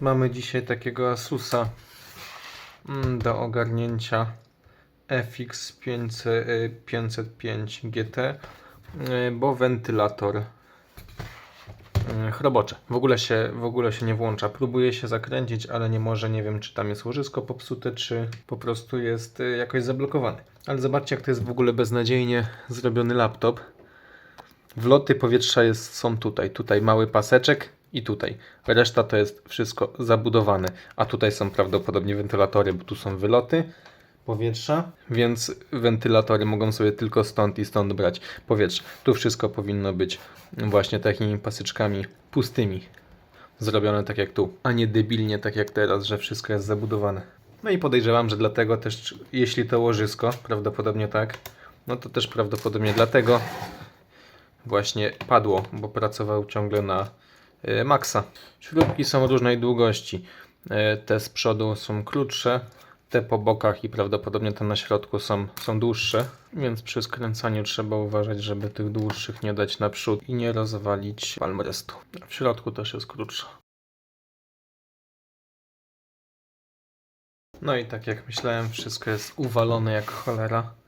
Mamy dzisiaj takiego Asusa mm, do ogarnięcia FX 500, y, 505 GT, bo wentylator y, chrobocze. W ogóle, się, w ogóle się nie włącza. Próbuje się zakręcić, ale nie może. Nie wiem, czy tam jest łożysko popsute, czy po prostu jest y, jakoś zablokowany. Ale zobaczcie, jak to jest w ogóle beznadziejnie zrobiony laptop. Wloty powietrza jest, są tutaj. Tutaj mały paseczek i tutaj. Reszta to jest wszystko zabudowane. A tutaj są prawdopodobnie wentylatory, bo tu są wyloty powietrza, więc wentylatory mogą sobie tylko stąd i stąd brać powietrze. Tu wszystko powinno być właśnie takimi pasyczkami pustymi. Zrobione tak jak tu, a nie debilnie tak jak teraz, że wszystko jest zabudowane. No i podejrzewam, że dlatego też, jeśli to łożysko, prawdopodobnie tak, no to też prawdopodobnie dlatego właśnie padło, bo pracował ciągle na y, maksa. Śrubki są różnej długości. Y, Te z przodu są krótsze, te po bokach i prawdopodobnie te na środku są, są dłuższe, więc przy skręcaniu trzeba uważać, żeby tych dłuższych nie dać naprzód i nie rozwalić palmrestu. W środku też jest krótsza. No i tak jak myślałem, wszystko jest uwalone jak cholera.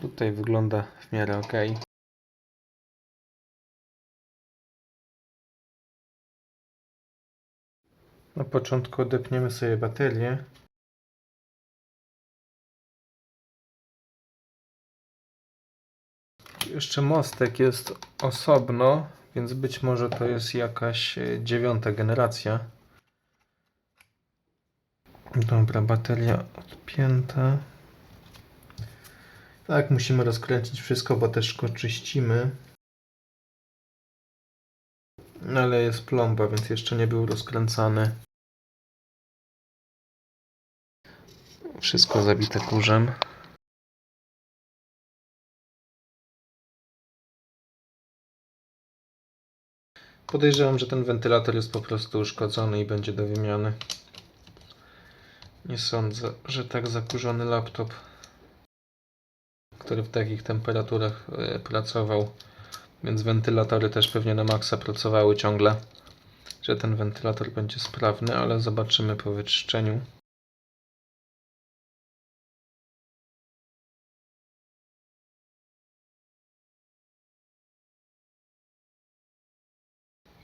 Tutaj wygląda w miarę ok. Na początku odepniemy sobie baterię. Jeszcze mostek jest osobno, więc być może to jest jakaś e, dziewiąta generacja. Dobra, bateria odpięta. Tak, musimy rozkręcić wszystko, bo też go czyścimy. Ale jest plomba, więc jeszcze nie był rozkręcany. Wszystko zabite kurzem. Podejrzewam, że ten wentylator jest po prostu uszkodzony i będzie do wymiany. Nie sądzę, że tak zakurzony laptop, który w takich temperaturach e, pracował, więc wentylatory też pewnie na maksa pracowały ciągle, że ten wentylator będzie sprawny, ale zobaczymy po wyczyszczeniu.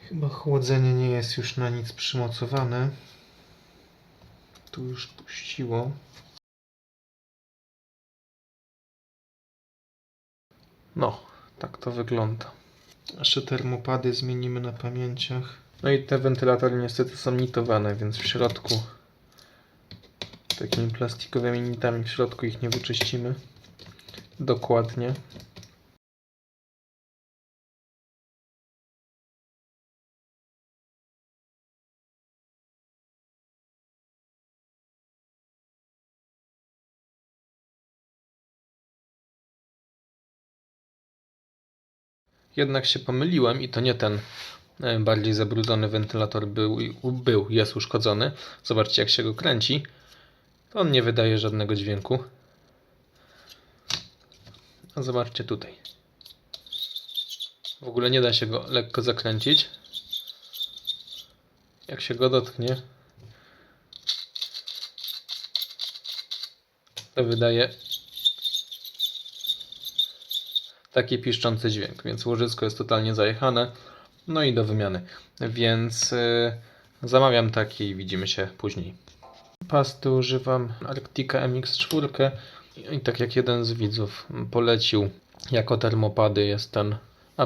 Chyba chłodzenie nie jest już na nic przymocowane. Tu już puściło. No, tak to wygląda. Jeszcze termopady zmienimy na pamięciach. No i te wentylatory niestety są nitowane, więc w środku takimi plastikowymi nitami w środku ich nie wyczyścimy dokładnie. Jednak się pomyliłem i to nie ten e, bardziej zabrudzony wentylator był, był, jest uszkodzony. Zobaczcie jak się go kręci. To on nie wydaje żadnego dźwięku. A zobaczcie tutaj. W ogóle nie da się go lekko zakręcić. Jak się go dotknie, to wydaje taki piszczący dźwięk, więc łożysko jest totalnie zajechane. No i do wymiany. Więc yy, zamawiam taki i widzimy się później. Pasty używam Arctica MX4 i, tak jak jeden z widzów polecił jako termopady jest ten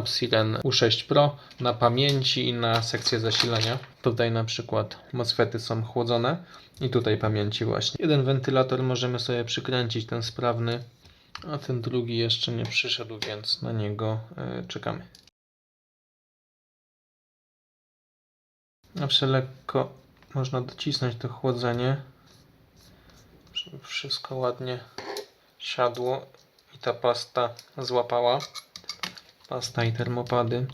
Upsilon U6 Pro na pamięci i na sekcję zasilania. Tutaj na przykład MOSFETy są chłodzone i tutaj pamięci właśnie. Jeden wentylator możemy sobie przykręcić, ten sprawny, a ten drugi jeszcze nie przyszedł, więc na niego e, czekamy. Zawsze lekko można docisnąć to chłodzenie, żeby wszystko ładnie siadło i ta pasta złapała. Pasta i termopady.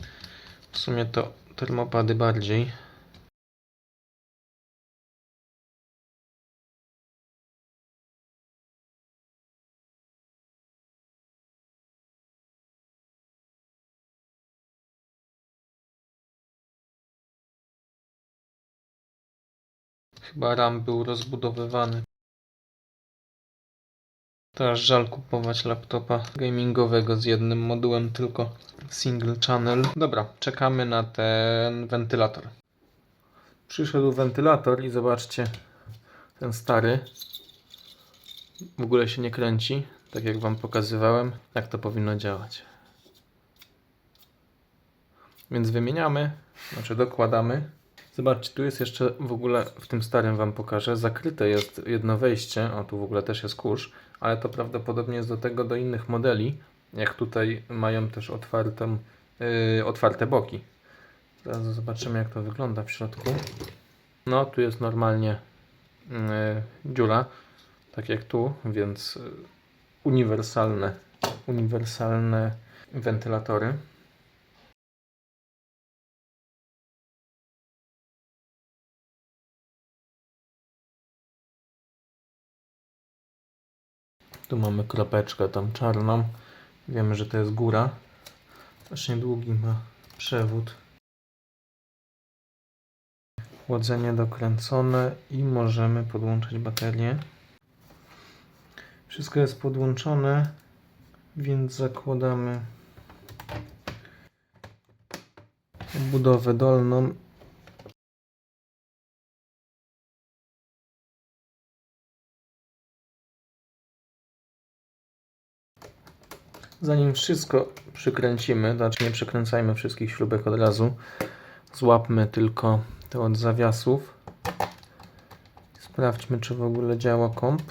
W sumie to termopady bardziej. Chyba RAM był rozbudowywany. Teraz żal kupować laptopa gamingowego z jednym modułem, tylko single channel. Dobra, czekamy na ten wentylator. Przyszedł wentylator i zobaczcie, ten stary w ogóle się nie kręci, tak jak Wam pokazywałem, jak to powinno działać. Więc wymieniamy, znaczy dokładamy. Zobaczcie, tu jest jeszcze w ogóle, w tym starym Wam pokażę, zakryte jest jedno wejście, o tu w ogóle też jest kurz, ale to prawdopodobnie jest do tego, do innych modeli, jak tutaj mają też yy, otwarte boki. Zaraz zobaczymy jak to wygląda w środku. No, tu jest normalnie yy, dziura, tak jak tu, więc uniwersalne, uniwersalne wentylatory. Tu mamy kropeczkę tam czarną. Wiemy, że to jest góra. Strasznie długi ma przewód. Chłodzenie dokręcone i możemy podłączyć baterię. Wszystko jest podłączone, więc zakładamy budowę dolną Zanim wszystko przykręcimy, znaczy nie przykręcajmy wszystkich śrubek od razu, złapmy tylko te od zawiasów. Sprawdźmy, czy w ogóle działa komp,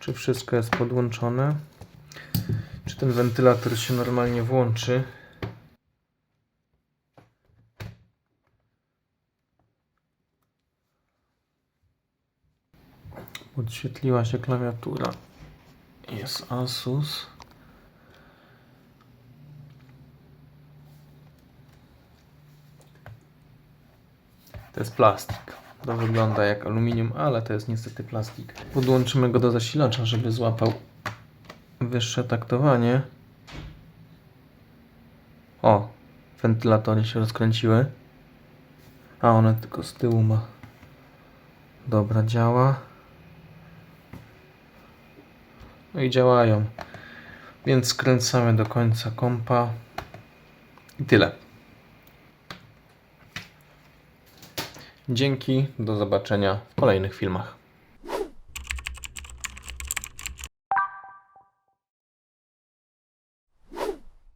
czy wszystko jest podłączone, czy ten wentylator się normalnie włączy. Podświetliła się klawiatura. Jest Asus. To jest plastik. To wygląda jak aluminium, ale to jest niestety plastik. Podłączymy go do zasilacza, żeby złapał wyższe taktowanie. O, wentylatory się rozkręciły. A one tylko z tyłu ma. Dobra, działa. No i działają. Więc skręcamy do końca kompa. I tyle. Dzięki, do zobaczenia w kolejnych filmach.